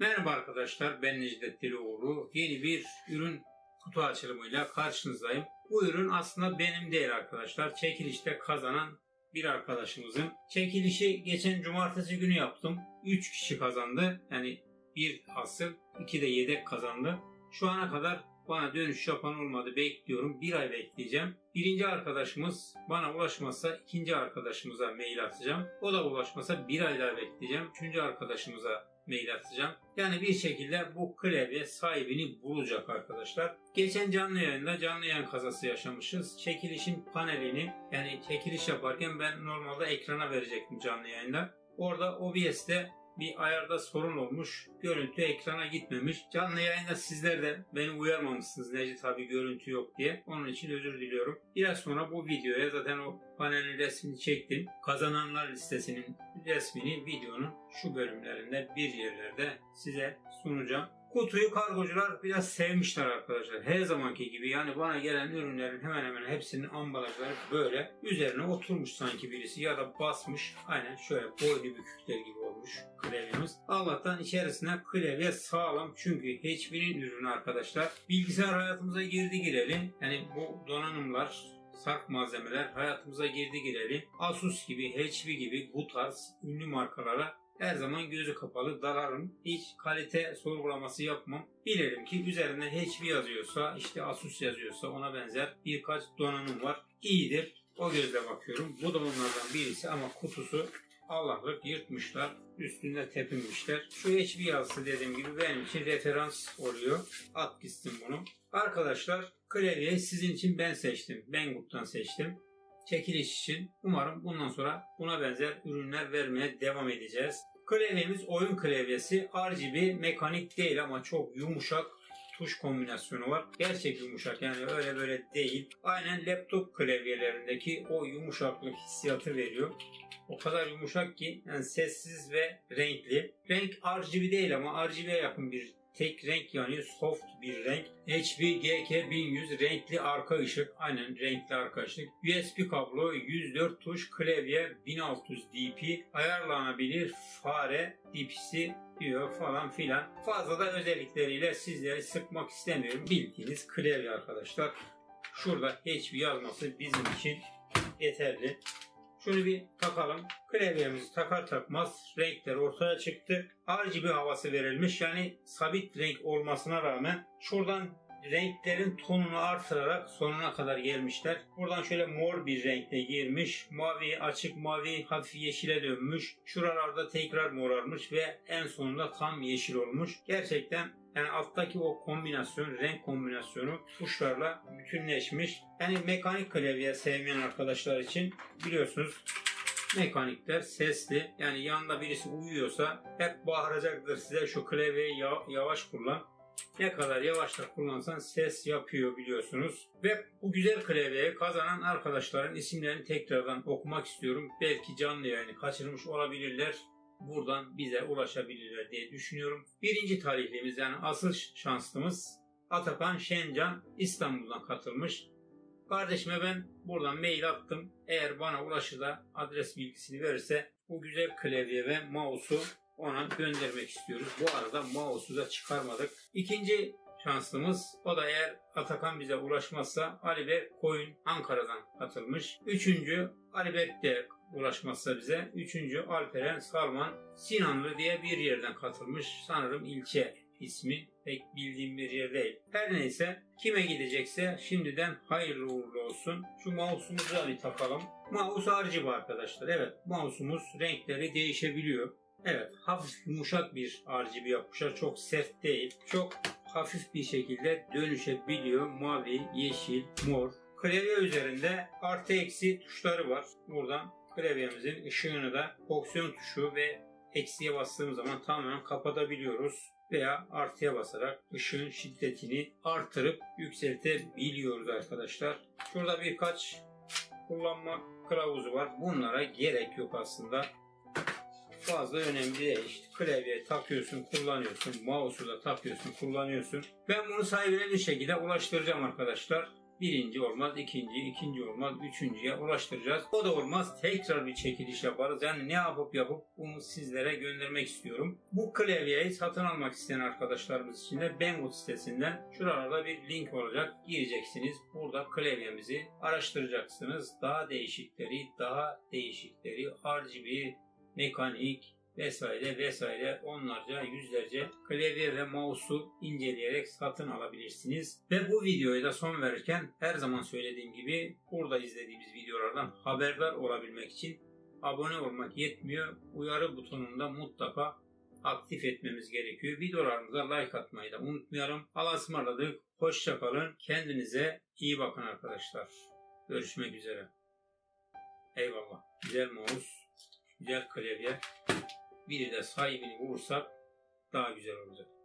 Merhaba arkadaşlar ben Necdet Delioğlu. Yeni bir ürün kutu açılımıyla karşınızdayım. Bu ürün aslında benim değil arkadaşlar. Çekilişte kazanan bir arkadaşımızın. Çekilişi geçen cumartesi günü yaptım. 3 kişi kazandı. Yani bir asıl, iki de yedek kazandı. Şu ana kadar bana dönüş yapan olmadı. Bekliyorum. Bir ay bekleyeceğim. Birinci arkadaşımız bana ulaşmazsa ikinci arkadaşımıza mail atacağım. O da ulaşmasa bir ay daha bekleyeceğim. Üçüncü arkadaşımıza mail atacağım. Yani bir şekilde bu klavye sahibini bulacak arkadaşlar. Geçen canlı yayında canlı yayın kazası yaşamışız. Çekilişin panelini yani çekiliş yaparken ben normalde ekrana verecektim canlı yayında. Orada OBS'te bir ayarda sorun olmuş. Görüntü ekrana gitmemiş. Canlı yayında sizler de beni uyarmamışsınız Necdet abi görüntü yok diye. Onun için özür diliyorum. Biraz sonra bu videoya zaten o panelin resmini çektim. Kazananlar listesinin resmini videonun şu bölümlerinde bir yerlerde size sunacağım. Kutuyu kargocular biraz sevmişler arkadaşlar. Her zamanki gibi yani bana gelen ürünlerin hemen hemen hepsinin ambalajları böyle üzerine oturmuş sanki birisi ya da basmış. Aynen şöyle boynu bükükler gibi olmuş klavyemiz. Allah'tan içerisine klavye sağlam çünkü HP'nin ürünü arkadaşlar. Bilgisayar hayatımıza girdi gireli. Yani bu donanımlar sarf malzemeler hayatımıza girdi gireli. Asus gibi, HP gibi bu tarz ünlü markalara her zaman gözü kapalı dalarım. Hiç kalite sorgulaması yapmam. Bilelim ki üzerinde HP yazıyorsa, işte Asus yazıyorsa ona benzer birkaç donanım var. İyidir. O gözle bakıyorum. Bu da onlardan birisi ama kutusu Allah'lık yırtmışlar. Üstünde tepinmişler. Şu HP yazısı dediğim gibi benim için referans oluyor. At gitsin bunu. Arkadaşlar klavyeyi sizin için ben seçtim. Banggood'dan seçtim çekiliş için umarım bundan sonra buna benzer ürünler vermeye devam edeceğiz. Klavyemiz oyun klavyesi. RGB mekanik değil ama çok yumuşak tuş kombinasyonu var. Gerçek yumuşak yani öyle böyle değil. Aynen laptop klavyelerindeki o yumuşaklık hissiyatı veriyor. O kadar yumuşak ki yani sessiz ve renkli. Renk RGB değil ama RGB'ye yakın bir tek renk yanıyor. Soft bir renk. HP GK1100 renkli arka ışık. Aynen renkli arka ışık. USB kablo 104 tuş klavye 1600 dp ayarlanabilir fare dipsi diyor falan filan. Fazla da özellikleriyle sizleri sıkmak istemiyorum. Bildiğiniz klavye arkadaşlar. Şurada HP yazması bizim için yeterli. Şunu bir takalım. Klavyemizi takar takmaz renkler ortaya çıktı. RGB havası verilmiş. Yani sabit renk olmasına rağmen şuradan renklerin tonunu artırarak sonuna kadar gelmişler. Buradan şöyle mor bir renkte girmiş. Mavi, açık mavi, hafif yeşile dönmüş. Şuralarda tekrar morarmış ve en sonunda tam yeşil olmuş. Gerçekten yani alttaki o kombinasyon, renk kombinasyonu tuşlarla bütünleşmiş. Yani mekanik klavye sevmeyen arkadaşlar için biliyorsunuz mekanikler sesli. Yani yanında birisi uyuyorsa hep bağıracaktır size şu klavyeyi yavaş kullan. Ne kadar yavaşla kullansan ses yapıyor biliyorsunuz. Ve bu güzel klavyeyi kazanan arkadaşların isimlerini tekrardan okumak istiyorum. Belki canlı yayını kaçırmış olabilirler buradan bize ulaşabilirler diye düşünüyorum. Birinci tarihlimiz yani asıl şanslımız Atakan Şencan İstanbul'dan katılmış. Kardeşime ben buradan mail attım. Eğer bana ulaşır da adres bilgisini verirse bu güzel klavye ve mouse'u ona göndermek istiyoruz. Bu arada mouse'u da çıkarmadık. İkinci şanslımız o da eğer Atakan bize ulaşmazsa Ali Berk Koyun Ankara'dan katılmış. Üçüncü Ali Berk de ulaşmazsa bize. Üçüncü Alperen Salman Sinanlı diye bir yerden katılmış. Sanırım ilçe ismi pek bildiğim bir yer değil. Her neyse kime gidecekse şimdiden hayırlı uğurlu olsun. Şu mouse'umuzu da bir takalım. Mouse RGB arkadaşlar. Evet mouse'umuz renkleri değişebiliyor. Evet hafif yumuşak bir RGB yapmışlar. Çok sert değil. Çok hafif bir şekilde dönüşebiliyor. Mavi, yeşil, mor. Klavye üzerinde artı eksi tuşları var. Buradan klavyemizin ışığını da fonksiyon tuşu ve eksiye bastığımız zaman tamamen kapatabiliyoruz veya artıya basarak ışığın şiddetini artırıp yükseltebiliyoruz arkadaşlar. Şurada birkaç kullanma kılavuzu var. Bunlara gerek yok aslında. Fazla önemli değil. İşte klavye takıyorsun, kullanıyorsun. Mouse'u da takıyorsun, kullanıyorsun. Ben bunu sahibine bir şekilde ulaştıracağım arkadaşlar. birinci olmaz, ikinci, ikinci olmaz, üçüncüye ulaştıracağız. O da olmaz, tekrar bir çekiliş yaparız. Yani ne yapıp yapıp bunu sizlere göndermek istiyorum. Bu klavyeyi satın almak isteyen arkadaşlarımız için de Banggood sitesinden şuralarda bir link olacak. Gireceksiniz. Burada klavyemizi araştıracaksınız. Daha değişikleri, daha değişikleri, RGB, mekanik, vesaire vesaire onlarca yüzlerce klavye ve mouse'u inceleyerek satın alabilirsiniz. Ve bu videoya da son verirken her zaman söylediğim gibi burada izlediğimiz videolardan haberdar olabilmek için abone olmak yetmiyor. Uyarı butonunda mutlaka aktif etmemiz gerekiyor. Videolarımıza like atmayı da unutmayalım. Allah'a ısmarladık. Hoşça kalın. Kendinize iyi bakın arkadaşlar. Görüşmek üzere. Eyvallah. Güzel mouse, güzel klavye. Biri de sahibini vurursak daha güzel olacak.